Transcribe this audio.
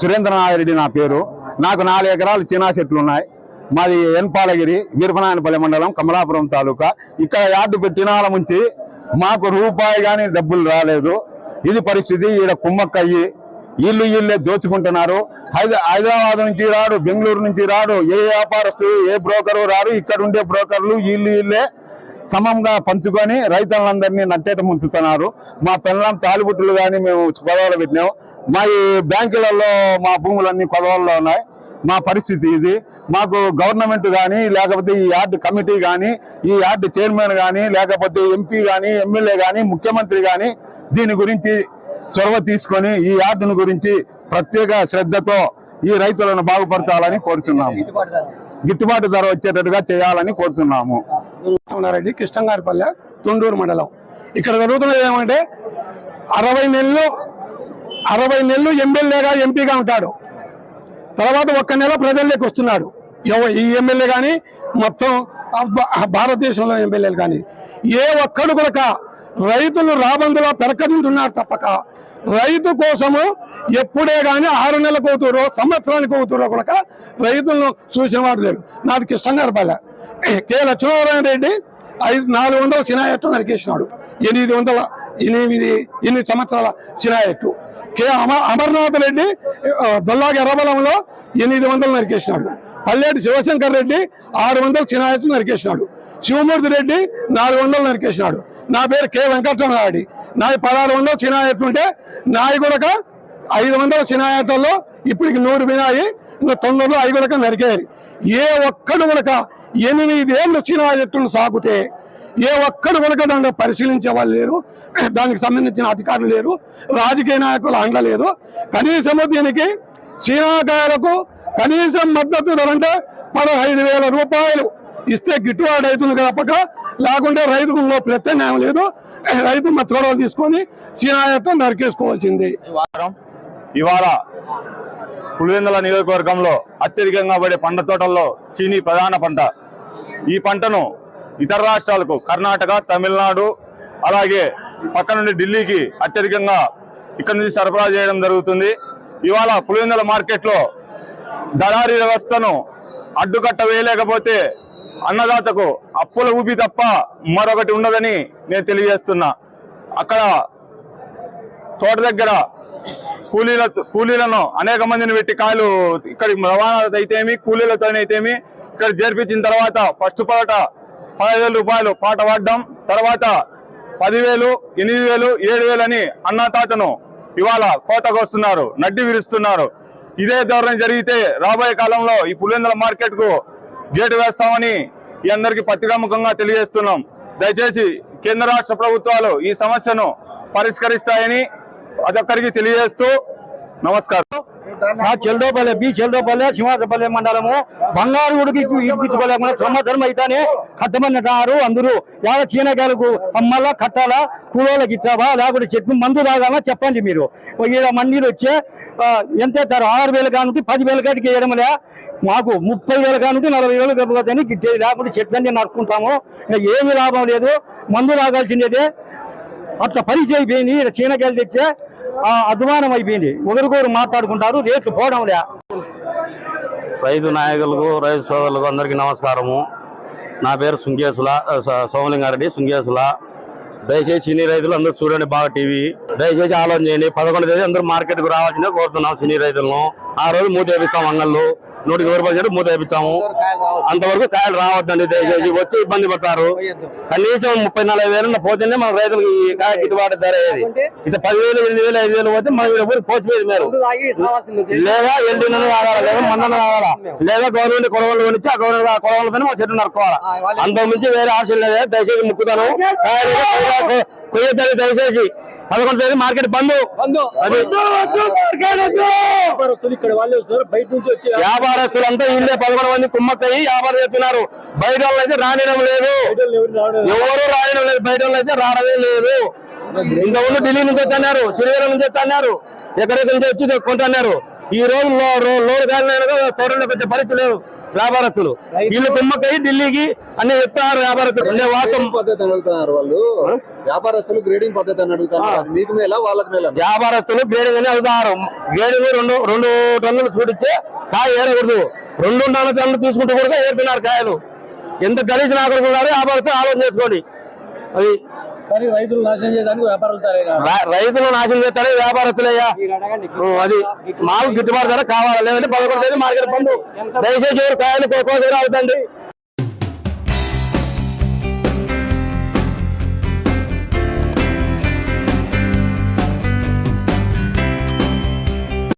సురేంద్రనాథ్ నా పేరు. నాకు నాలుగు ఎకరాలు చినా చెట్లు ఉన్నాయి. మాది ఎన్పాలగిరి వీరపనాయనపల్లి మండలం కమలాపురం తాలూకా. ఇక్కడ యార్డు పెట్టినాల నుంచి మాకు రూపాయి కానీ డబ్బులు రాలేదు. ఇది పరిస్థితి. ఈడ కుమ్మక్కయ్యి ఇల్లు ఇల్లే దోచుకుంటున్నారు. హైదరాబాద్ నుంచి రాడు బెంగళూరు నుంచి రాడు ఏ వ్యాపారస్తు ఏ బ్రోకరు రాడు ఇక్కడ ఉండే బ్రోకర్లు ఇల్లు ఇల్లే సమంగా పంచుకొని రైతులందరినీ నట్టేట ముంచుతున్నారు. మా పిల్లలం తాలిబుట్టులు కానీ మేము కొదవలు పెట్టినాం. మా ఈ బ్యాంకులలో మా భూములన్నీ కొదవల్లో ఉన్నాయి. మా పరిస్థితి ఇది. మాకు గవర్నమెంట్ కానీ లేకపోతే ఈ యార్డ్ కమిటీ కానీ ఈ యార్డ్ చైర్మన్ కానీ లేకపోతే ఎంపీ కానీ ఎమ్మెల్యే కానీ ముఖ్యమంత్రి కానీ దీని గురించి చొరవ తీసుకొని ఈ యార్డును గురించి ప్రత్యేక శ్రద్ధతో ఈ రైతులను బాగుపరచాలని కోరుతున్నాము గిట్టుబాటు ధర. వచ్చేటట్టుగా చేయాలని కోరుతున్నాము ఉన్నారెడ్డి కృష్ణంగారిపల్లె తుండూరు మండలం. ఇక్కడ జరుగుతున్నది ఏమంటే అరవై నెలలు అరవై నెలలు ఎమ్మెల్యేగా ఎంపీగా ఉంటాడు. తర్వాత ఒక్క నెల ప్రజల్లోకి వస్తున్నాడు. ఈ ఎమ్మెల్యే కానీ మొత్తం భారతదేశంలో ఎమ్మెల్యేలు కానీ. ఏ ఒక్కడు కూడా రైతులు రాబందులా పెరకదింటున్నారు తప్పక. రైతు కోసము ఎప్పుడే కానీ ఆరు నెలలకు అవుతారో సంవత్సరానికి అవుతారో కూడా రైతులను చూసిన వాడు లేడు. నాది కృష్ణంగారిపల్లె. కె లక్ష్మీనారాయణ రెడ్డి ఐదు నాలుగు వందల చినాయట్టు నరికేసినాడు. ఎనిమిది వందల ఎనిమిది ఎనిమిది సంవత్సరాల చినాయట్టు కె అమ అమర్నాథ్ రెడ్డి దొల్లాగ దొల్లాగి ఎర్రబలంలో ఎనిమిది వందలు నరికేసినాడు. పల్లెటి శివశంకర్ రెడ్డి ఆరు వందల చినాయట్టు నరికేసినాడు. శివమూర్తి రెడ్డి నాలుగు వందలు నరికేసినాడు. నా పేరు కె వెంకటరమణారెడ్డి. నాది పదహారు వందల చినాయట్టు ఉంటే నాయి కూడా ఐదు వందల చినాయట్లలో ఇప్పటికి నూరు వినాయి ఇంకా తొందరలో ఐదు నరికేయాలి ఏ ఒక్కడు కూడా ఎనిమిదేళ్ళు చినాయట్టును సాగుతే ఏ ఒక్కడు కూడా దాన్ని పరిశీలించే వాళ్ళు లేరు. దానికి సంబంధించిన అధికారులు లేరు. రాజకీయ నాయకులు అండలేదు కనీసము దీనికి చీనాకాయలకు కనీసం మద్దతు ధర అంటే పదహైదు వేల రూపాయలు ఇస్తే గిట్టుబాటు అవుతుంది తప్పక లేకుంటే రైతుకు ఇంకో ప్రత్యామ్నాయం లేదు. రైతు మా చొరవలు తీసుకొని చీనాయత్వం నరికేసుకోవాల్సింది. ఇవాళ పులివెందుల నియోజకవర్గంలో అత్యధికంగా పడే పంట తోటల్లో చీనీ ప్రధాన పంట. ఈ పంటను ఇతర రాష్ట్రాలకు కర్ణాటక తమిళనాడు అలాగే పక్క నుండి ఢిల్లీకి అత్యధికంగా ఇక్కడ నుంచి సరఫరా చేయడం జరుగుతుంది. ఇవాళ పులివెందుల మార్కెట్లో దళారీ వ్యవస్థను అడ్డుకట్ట వేయలేకపోతే అన్నదాతకు అప్పుల ఊపి తప్ప మరొకటి ఉండదని నేను తెలియజేస్తున్నా. అక్కడ తోట దగ్గర కూలీల కూలీలను అనేక మందిని పెట్టి కాయలు ఇక్కడ రవాణా అయితేమి కూలీలతోనైతేమి ఇక్కడ చేర్పించిన తర్వాత ఫస్ట్ పాట పదివేల రూపాయలు పాట పాడడం తర్వాత పదివేలు ఎనిమిది వేలు ఏడు వేలు అని అన్నతాతను ఇవాళ కోటకు వస్తున్నారు నడ్డి విరుస్తున్నారు. ఇదే ధోరణి జరిగితే రాబోయే కాలంలో ఈ పులివెందుల మార్కెట్కు గేటు వేస్తామని ఈ అందరికి పత్రికాముఖంగా తెలియజేస్తున్నాం. దయచేసి కేంద్ర రాష్ట్ర ప్రభుత్వాలు ఈ సమస్యను పరిష్కరిస్తాయని అదొక్కరికి తెలియజేస్తూ నమస్కారం. మా చెల్దోపల్లె బి చెల్దోపల్లె సింహాసపల్లె మండలము బంగారు ఉడికి ఇప్పించుకోలేకుండా సంవత్సరం అయితేనే కట్టమన్నారు అందరూ. యాడ చీనకాయలకు అమ్మలా కట్టాలా కూలోళ్ళకి ఇచ్చావా లేకుంటే చెట్టు మందు తాగాలా చెప్పండి మీరు. ఈడ మండీలు వచ్చే ఎంత ఇస్తారు? ఆరు వేలు కానుంటి పది వేల కాటికి వేయడంలే మాకు ముప్పై వేల కానుంటి నలభై వేలు గబ్బని గిట్టేది లేకపోతే చెట్లన్నీ నరుక్కుంటాము ఏమీ లాభం లేదు. మందు తాగాల్సిందే. అట్లా పరిచయం అయిపోయింది. చీనకాయలు తెచ్చే అధ్వానం అయిపోయింది. ఒకరికొకరు మాట్లాడుకుంటారు రేట్లు పోవడంలే రైతు నాయకులకు రైతు సోదరులకు అందరికీ నమస్కారము. నా పేరు సుంకేసుల స- సోమలింగారెడ్డి సుంకేసుల దయచేసి సినీ రైతులు అందరూ చూడండి బాగా టీవీ. దయచేసి ఆలోచన చేయండి. పదకొండు తేదీ అందరూ మార్కెట్కు రావాల్సిందే కోరుతున్నాం సినీ రైతులను. ఆ రోజు మూట వేపిస్తాం అంగళ్ళు నూటికి ఇరవై రూపాయలు మూట వేపిస్తాము. అంతవరకు కాయలు రావద్దండి. దయచేసి వచ్చి ఇబ్బంది పడతారు. కనీసం ముప్పై నలభై వేలు పోతేనే మన రైతులకు ఈ కాయ గిట్టుబాటు ధర అయ్యేది ఇట్లా పదివేలు ఎనిమిది వేలు ఐదు వేలు పోతే మన ఊరు పోచిపోయేది మీరు. లేదా ఎండిన కావాలా? లేదా మందన కావాలా? లేదా గవర్నమెంట్ కొడవలు కొనిచ్చి ఆ గవర్నమెంట్ కొడవలతో మా చెట్టు నరుకోవాలా అంతకు మించి వేరే ఆప్షన్ లేదా? దయచేసి ముక్కుతాను. కొయ్యొద్దని దయచేసి. పదకొండు తేదీ మార్కెట్ బంద్. అది వ్యాపారస్తులంతా ఇల్లే పదకొండు మంది కుమ్మక్కయ్యి వ్యాపారం చేస్తున్నారు. బయట వాళ్ళు అయితే రానిడం లేదు. ఎవరు రానిడం లేదు. బయట వాళ్ళు అయితే రావడమే లేదు. ఇంతకుముందు ఢిల్లీ నుంచి వచ్చన్నారు శ్రీవరం నుంచి వచ్చన్నారు ఎక్కడెక్కడి నుంచి వచ్చి కొంటున్నారు ఈ రోజు లోడ్ కాలిన తోటలోకి వచ్చే పరిస్థితి లేదు. వ్యాపారస్తులు. వీళ్ళు కుమ్మక్కై ఢిల్లీకి అన్ని చెప్తారు వ్యాపారస్తులు. ఉండే పద్ధతి అడుగుతున్నారు వాళ్ళు. వ్యాపారస్తులు గ్రేడింగ్ పద్ధతి అని అడుగుతున్నారు. అది మీకు మేలా వాళ్ళకి మేలా వ్యాపారస్తులు గ్రేడింగ్ అని అవుతారు గ్రేడింగ్ రెండు రెండు టన్నులు చూడిచ్చే కాయ ఏరకూడదు. రెండు నాలుగు టన్నులు తీసుకుంటూ కూడా ఏరుతున్నారు కాయలు. ఎంత గలీజ్ నాకూడదు వ్యాపారస్తులు ఆలోచన చేసుకోండి. అది రైతులు నాశనం చేయడానికి వ్యాపారులు రైతులు నాశనం చేస్తారే? వ్యాపారస్తులయ్యా? ఓ, అది మాకు గిట్టుబాటు ధర కావాలి? లేదంటే పదకొండు తేదీ మార్కెట్ బంధు దయచేసి ఎవరు కాయలు కోసేది అవుతండి